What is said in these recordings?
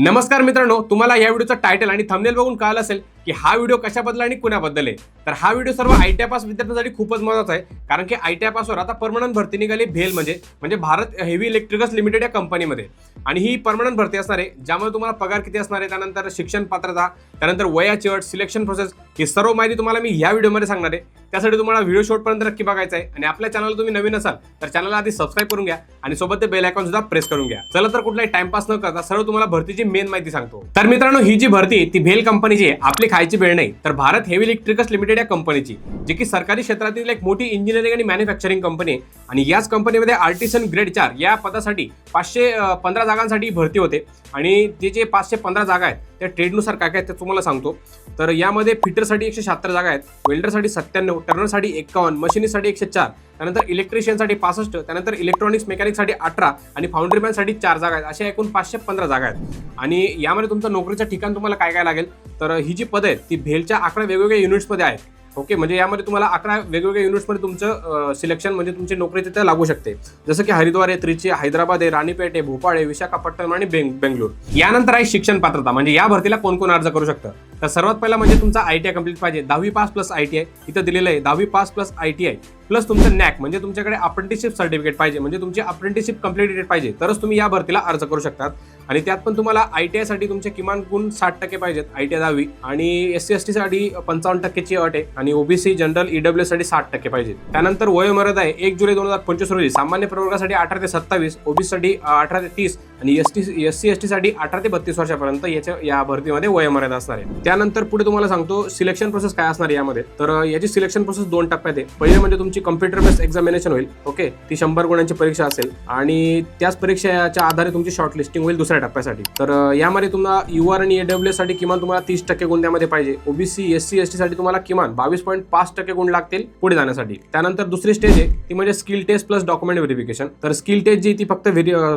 नमस्कार मित्रांनो तुम्हाला या व्हिडिओचा टायटल आणि थंबनेल बघून कळालं असेल की हा व्हिडिओ कशाबद्दल आणि कुणाबद्दल आहे? तर हा व्हिडिओ सर्व आय टी पास विद्यार्थ्यांसाठी खूपच महत्त्वाचा आहे. कारण की आय टी पासवर आता परमनंट भरती निघाली भेल म्हणजे म्हणजे भारत हेवी इलेक्ट्रिकल्स लिमिटेड या कंपनीमध्ये आणि ही परमनंट भरती असणार आहे ज्यामुळे तुम्हाला पगार किती असणार आहे त्यानंतर शिक्षण पात्रता त्यानंतर वयाची अट सिलेक्शन प्रोसेस ही सर्व माहिती तुम्हाला मी या व्हिडिओमध्ये सांगणार आहे. त्यासाठी तुम्हाला व्हिडिओ शेवटपर्यंत नक्की बघायचा आहे. आणि आपल्या चॅनलला तुम्ही नवीन असाल तर चॅनलला आधी सबस्क्राईब करून घ्या आणि सोबत ते बेल आयकॉन सुद्धा प्रेस करून घ्या. चला तर कुठलाही टाइमपास न करता सर्व तुम्हाला भरतीची मेन माहिती सांगतो. तर मित्रांनो ही जी भरती ती भेल कंपनीची आहे. आपली खायची वेळ नाही. तर भारत हेवी इलेक्ट्रिकल्स लिमिटेड या कंपनीची जी की सरकारी क्षेत्रातील एक मोठी इंजिनिअरिंग आणि मॅन्युफॅक्चरिंग कंपनी आहे. आणि याच कंपनीमध्ये आर्टिसन ग्रेड चार या पदासाठी पाचशे पंधरा जागांसाठी भरती होते. आणि जे जे पाचशे पंधरा जागा आहेत त्या ट्रेडनुसार काय काय ते तुम्हाला सांगतो. तर यामध्ये फिटरसाठी एकशे शहात्तर जागा आहेत वेल्डरसाठी सत्त्याण्णव टर्नरसाठी एक्कावन्न मशिनीसाठी एकशे चार त्यानंतर इलेक्ट्रिशियनसाठी पासष्ट त्यानंतर इलेक्ट्रॉनिक्स मेकॅनिकसाठी अठरा आणि फाउंड्रीमॅनसाठी चार जागा आहेत. अशा एकूण पाचशे पंधरा जागा आहेत. आणि यामध्ये तुमचं नोकरीचं ठिकाण तुम्हाला काय काय लागेल? तर ही जी पदं आहेत ती भेलच्या अकरा वेगवेगळ्या युनिट्समध्ये आहेत. ओके म्हणजे यामध्ये तुम्हाला अकरा वेगवेगळ्या युनिट्समध्ये तुमचं सिलेक्शन म्हणजे तुमची नोकरी तिथे लागू शकते. जसं की हरिद्वार आहे त्रिची हैदराबाद आहे राणीपेठ आहे भोपाळ आहे विशाखापट्टणम आणि बेंग बेंगलोर. यानंतर आहे शिक्षण पात्रता. म्हणजे या भरतीला कोण कोण अर्ज करू शकतं? तर सर्वात पहिला म्हणजे तुमचा आय टी आय कंप्लीट पाहिजे. दहावी pass plus I T I इथं दिलेलं आहे. दहावी pass plus I T I plus तुमचं नॅक म्हणजे तुमच्याकडे अप्रेंटिसशिप सर्टिफिकेट पाहिजे. म्हणजे तुमची अप्रेंटिसशिप कम्प्लिटेड पाहिजे. तरच तुम्ही या भरतीला अर्ज करू शकतात. आणि त्यात पण तुम्हाला आय टी आयसाठी तुमचे किमान गुण साठ टक्के पाहिजेत आय टी आय दहावी. आणि एस सी एस टीसाठी पंचावन्न टक्केची अट आहे. आणि ओबीसी जनरल ईडब्ल्यू साठी साठ टक्के पाहिजे त्यानंतर वयोमर्यादा आहे. एक जुलै दोन हजार पंचवीस रोजी सामान्य प्रवर्गासाठी अठरा ते सत्तावीस ओबीसीसाठी अठरा ते तीस आणि S T S C S टीसाठी अठरा ते बत्तीस वर्षापर्यंत याच्या या भरतीमध्ये वयोमर्यादा असणार आहे. त्यानंतर पुढे तुम्हाला सांगतो सिलेक्शन प्रोसेस काय असणार आहे यामध्ये. तर याची सिलेक्शन प्रोसेस दोन टप्प्यात आहे पहिले म्हणजे तुमची कम्प्युटर बेस्ड एक्झामिनेशन होईल. ओके ती शंभर गुणांची परीक्षा असेल. आणि त्याच परीक्षेच्या आधारे तुमची शॉर्ट लिस्टिंग होईल दुसऱ्या टप्प्यासाठी. तर यामध्ये तुम्हाला यू आर आणि एडब्ल्यू साठी किमान तुम्हाला तीस टक्के गुण त्यामध्ये पाहिजे OBC S C S T साठी तुम्हाला किमान बावीस पॉईंट पाच टक्के गुण लागतील पुढे जाण्यासाठी. त्यानंतर दुसरी स्टेज आहे ती म्हणजे skill test plus document verification तर स्किल टेस्ट जी ती फक्त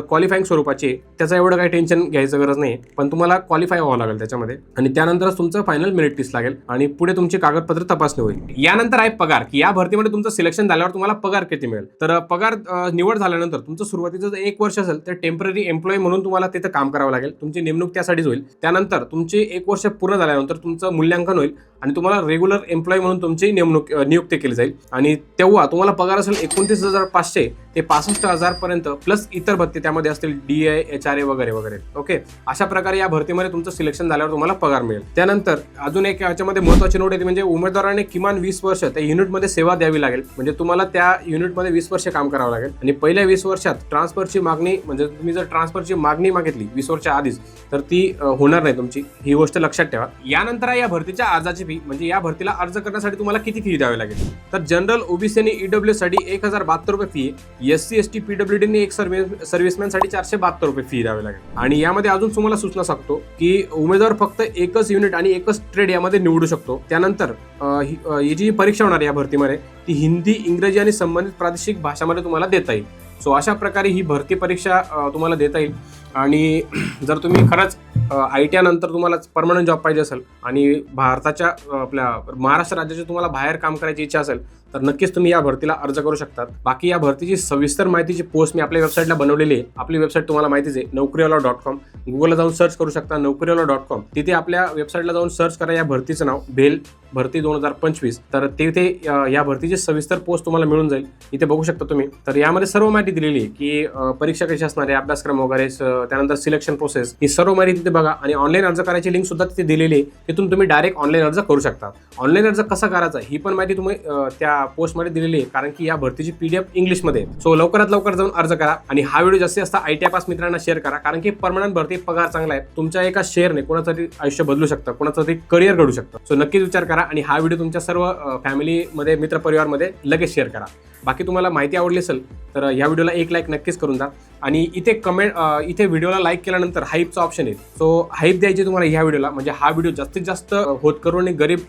क्वालिफाईंग स्वरूपाची आहे. त्याचं एवढं काही टेन्शन घ्यायचं गरज नाही. पण तुम्हाला क्वालिफाय व्हावं लागेल त्याच्यामध्ये. आणि त्यानंतरच तुमचं फायनल मेरिट लिस्ट लागेल. आणि पुढे तुमची कागदपत्र तपासणी होईल. यानंतर आहे पगार की या भरतीमध्ये तुमचं सिलेक्शन झाल्यावर तुम्हाला पगार किती मिळेल? तर पगार निवड झाल्यानंतर तुमचं सुरुवातीचं जर एक वर्ष असेल तर टेंपररी एम्प्लॉई म्हणून तुम्हाला तिथं काम करावं लागेल. तुमची नेमणूक त्यासाठीच होईल. त्यानंतर तुमची एक वर्ष पूर्ण झाल्यानंतर तुमचं मूल्यांकन होईल आणि तुम्हाला रेग्युलर एम्प्लॉय म्हणून तुमची नेमणूक नियुक्ती केली जाईल. आणि तेव्हा तुम्हाला पगार असेल एकोणतीस हजार पाचशे ते पासष्ट हजार पर्यंत प्लस इतर भत्ते त्यामध्ये असतील D I H R A वगैरे वगैरे. ओके अशा प्रकारे या भरतीमध्ये तुमचं सिलेक्शन झाल्यावर तुम्हाला पगार मिळेल. त्यानंतर अजून एक याच्यामध्ये महत्वाची नोट येते म्हणजे उमेदवाराने किमान वीस वर्ष त्या युनिटमध्ये सेवा द्यावी लागेल. म्हणजे तुम्हाला त्या युनिटमध्ये वीस वर्ष काम करावं लागेल. आणि पहिल्या वीस वर्षात ट्रान्सफरची मागणी म्हणजे तुम्ही जर ट्रान्सफरची मागणी मागितली वीस वर्षा आधीच तर ती होणार नाही तुमची. ही गोष्ट लक्षात ठेवा. यानंतर या भरतीच्या अर्जाची फी म्हणजे या भरतीला अर्ज करण्यासाठी तुम्हाला किती फी द्यावी लागेल? तर जनरल ओबीसी आणि ईडब्ल्यू साठी एक हजार बहात्तर रुपये fee S C S T PW डीने एक सर्व्हिस सर्व्हिसमॅनसाठी चारशे बहात्तर रुपये फी द्यावी लागेल. आणि यामध्ये अजून तुम्हाला सूचना सांगतो की उमेदवार फक्त एकच युनिट आणि एकच ट्रेड यामध्ये निवडू शकतो. त्यानंतर ही जी परीक्षा होणार आहे या भरतीमध्ये ती हिंदी इंग्रजी आणि संबंधित प्रादेशिक भाषामध्ये तुम्हाला देता येईल. सो अशा प्रकारे ही भरती परीक्षा तुम्हाला देता येईल. आणि जर तुम्ही खरंच आय टी नंतर तुम्हाला परमनंट जॉब पाहिजे असेल आणि भारताच्या आपल्या महाराष्ट्र राज्याच्या तुम्हाला बाहेर काम करायची इच्छा असेल तर नक्कीच तुम्ही या भरतीला अर्ज करू शकतात. बाकी या भरतीची सविस्तर माहितीची पोस्ट मी आपल्या वेबसाईटला बनवलेली आहे. आपली वेबसाईट तुम्हाला माहितीच आहे नोकरीवाला डॉट कॉम गुगलला जाऊन सर्च करू शकता नोकरीवाला डॉट कॉम तिथे आपल्या वेबसाईटला जाऊन सर्च करा या भरतीचं नाव भेल भरती दोन हजार पंचवीस तर तेथे या भरतीची सविस्तर पोस्ट तुम्हाला मिळून जाईल. इथे बघू शकता तुम्ही. तर यामध्ये सर्व माहिती दिलेली आहे की परीक्षा कशी असणार आहे अभ्यासक्रम वगैरे त्यानंतर सिलेक्शन प्रोसेस ही सर्व माहिती तिथे बघा. आणि ऑनलाईन अर्ज करायची लिंक सुद्धा तिथे दिलेली आहे तिथून तुम्ही डायरेक्ट ऑनलाईन अर्ज करू शकता. ऑनलाईन अर्ज कसा करायचा ही पण माहिती तुम्ही त्या पोस्टमध्ये दिलेली आहे कारण की या भरतीची पीडीएफ इंग्लिशमध्ये सो लवकरात लवकर जाऊन अर्ज करा आणि हा व्हिडिओ जास्तीत जास्त आय टी पास मित्रांना शेअर करा कारण की परमनंट भरती पगार चांगला आहे. तुमच्या एका शेअरने कोणाचं तरी आयुष्य बदलू शकतं कोणाचं तरी करिअर घडू शकतं. सो नक्कीच विचार करा. आणि हा व्हिडिओ तुमच्या सर्व फॅमिलीमध्ये मित्रपरिवारमध्ये लगेच शेअर करा. बाकी तुम्हाला माहिती आवडली असेल तर या व्हिडिओला एक लाईक नक्कीच करून द्या. आणि इथे कमेंट इथे व्हिडिओला लाईक केल्यानंतर हाईपचा ऑप्शन येईल सो हाईप द्यायची तुम्हाला ह्या व्हिडिओला म्हणजे हा व्हिडिओ जास्तीत जास्त होत करून आणि गरीब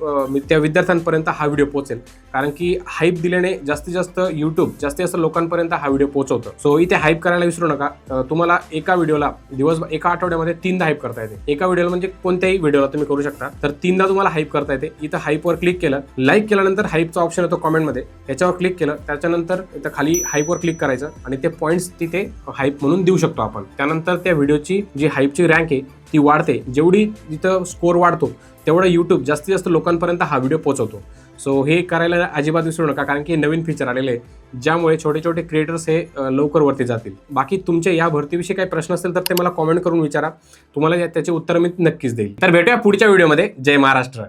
त्या विद्यार्थ्यांपर्यंत हा व्हिडिओ पोहोचेल. कारण की हाईप दिल्याने जास्तीत जास्त युट्यूब जास्तीत जास्त लोकांपर्यंत हा व्हिडिओ पोहोचवतो. सो इथे हाईप करायला विसरू नका. तुम्हाला एका व्हिडिओला दिवस एका आठवड्यामध्ये तीनदा हाईप करता येते. एका व्हिडिओला म्हणजे कोणत्याही व्हिडिओला तुम्ही करू शकता. तर तीनदा तुम्हाला हाईप करता येते. इथं हाईपवर क्लिक केलं लाईक केल्यानंतर हाईपचा ऑप्शन येतो कॉमेंटमध्ये याच्यावर क्लिक केलं त्याच्यानंतर इथं खाली हाईपवर क्लिक करायचं आणि ते पॉईंट्स तिथे हाईप हाईप म्हणून देऊ शकतो आपण. त्यानंतर त्या व्हिडिओची जी हाईपची रँक आहे ती वाढते. जेवढी तिथं स्कोर वाढतो तेवढं यूट्यूब जास्तीत जास्त लोकांपर्यंत हा व्हिडिओ पोहोचवतो. सो हे करायला अजिबात विसरू नका कारण की नवीन फीचर आलेले आहे ज्यामुळे छोटे छोटे क्रिएटर्स हे लवकर वरती जातील. बाकी तुमचे या भरतीविषयी काही प्रश्न असेल तर ते मला कॉमेंट करून विचारा. तुम्हाला या- त्याचे उत्तर मी नक्कीच देईल. तर भेटूया पुढच्या व्हिडिओमध्ये जय महाराष्ट्र.